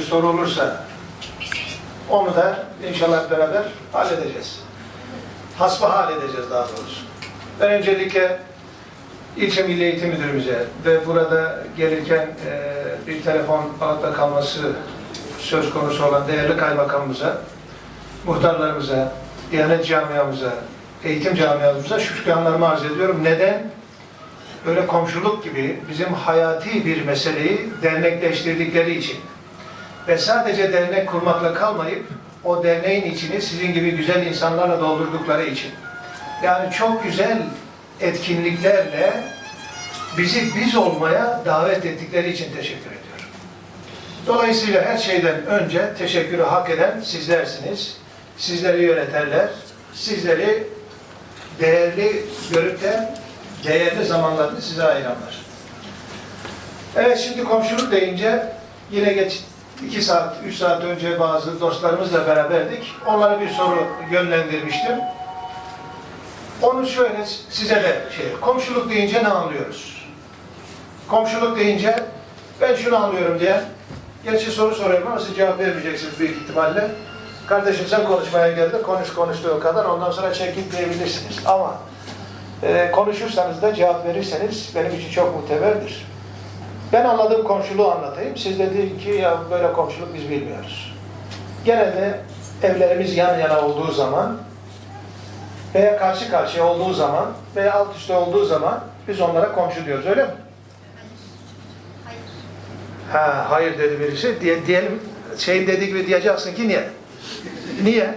Bir soru olursa onu da inşallah beraber halledeceğiz. Hasbihal edeceğiz daha doğrusu. Ben öncelikle ilçe Milli Eğitim Müdürümüze ve burada gelirken e, bir telefon bağda kalması söz konusu olan değerli kaymakamımıza, muhtarlarımıza, Diyanet camiamıza, eğitim camiamıza şükranlarımı arz ediyorum. Neden? Böyle komşuluk gibi bizim hayati bir meseleyi dernekleştirdikleri için ve sadece dernek kurmakla kalmayıp o derneğin içini sizin gibi güzel insanlarla doldurdukları için. Yani çok güzel etkinliklerle bizi biz olmaya davet ettikleri için teşekkür ediyorum. Dolayısıyla her şeyden önce teşekkürü hak eden sizlersiniz. Sizleri yönetenler, sizleri değerli görüp de değerli zamanlarını size ayıranlar. Evet şimdi komşuluk deyince yine geç iki saat, üç saat önce bazı dostlarımızla beraberdik. Onlara bir soru yönlendirmiştim. Onu şöyle size de şey, komşuluk deyince ne anlıyoruz? Komşuluk deyince ben şunu anlıyorum diye, gerçi soru soruyorum ama siz cevap vermeyeceksiniz büyük ihtimalle. Kardeşim sen konuşmaya geldin, konuş konuştuğu kadar ondan sonra çekip diyebilirsiniz. Ama e, konuşursanız da cevap verirseniz benim için çok muteberdir. Ben anladığım komşuluğu anlatayım. Siz de deyin ki ya böyle komşuluk biz bilmiyoruz. Genelde evlerimiz yan yana olduğu zaman veya karşı karşıya olduğu zaman veya alt üstte olduğu zaman biz onlara komşu diyoruz öyle mi? Hayır. Ha, hayır dedi birisi. Diye, diyelim şey dedik gibi diyeceksin ki niye? Niye?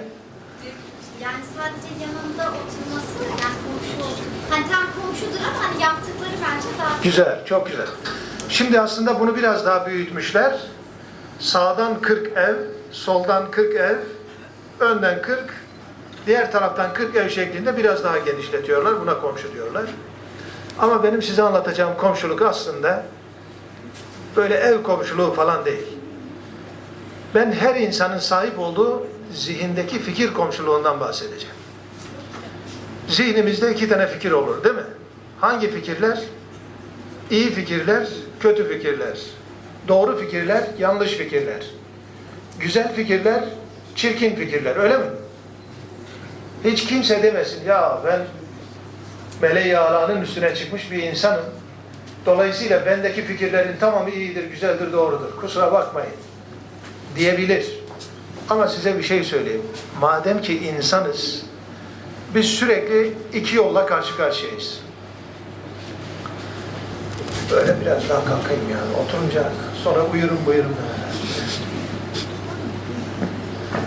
Yani sadece yanında oturması yani komşu olur. Hani tam komşudur ama hani yaptıkları bence daha Güzel, çok güzel. Şimdi aslında bunu biraz daha büyütmüşler. Sağdan 40 ev, soldan 40 ev, önden 40, diğer taraftan 40 ev şeklinde biraz daha genişletiyorlar. Buna komşu diyorlar. Ama benim size anlatacağım komşuluk aslında böyle ev komşuluğu falan değil. Ben her insanın sahip olduğu zihindeki fikir komşuluğundan bahsedeceğim. Zihnimizde iki tane fikir olur değil mi? Hangi fikirler? İyi fikirler, kötü fikirler. Doğru fikirler, yanlış fikirler. Güzel fikirler, çirkin fikirler. Öyle mi? Hiç kimse demesin ya ben meleği alanın üstüne çıkmış bir insanım. Dolayısıyla bendeki fikirlerin tamamı iyidir, güzeldir, doğrudur. Kusura bakmayın diyebilir. Ama size bir şey söyleyeyim. Madem ki insanız, biz sürekli iki yolla karşı karşıyayız. Böyle biraz daha kalkayım yani. Oturunca sonra uyurum buyurum.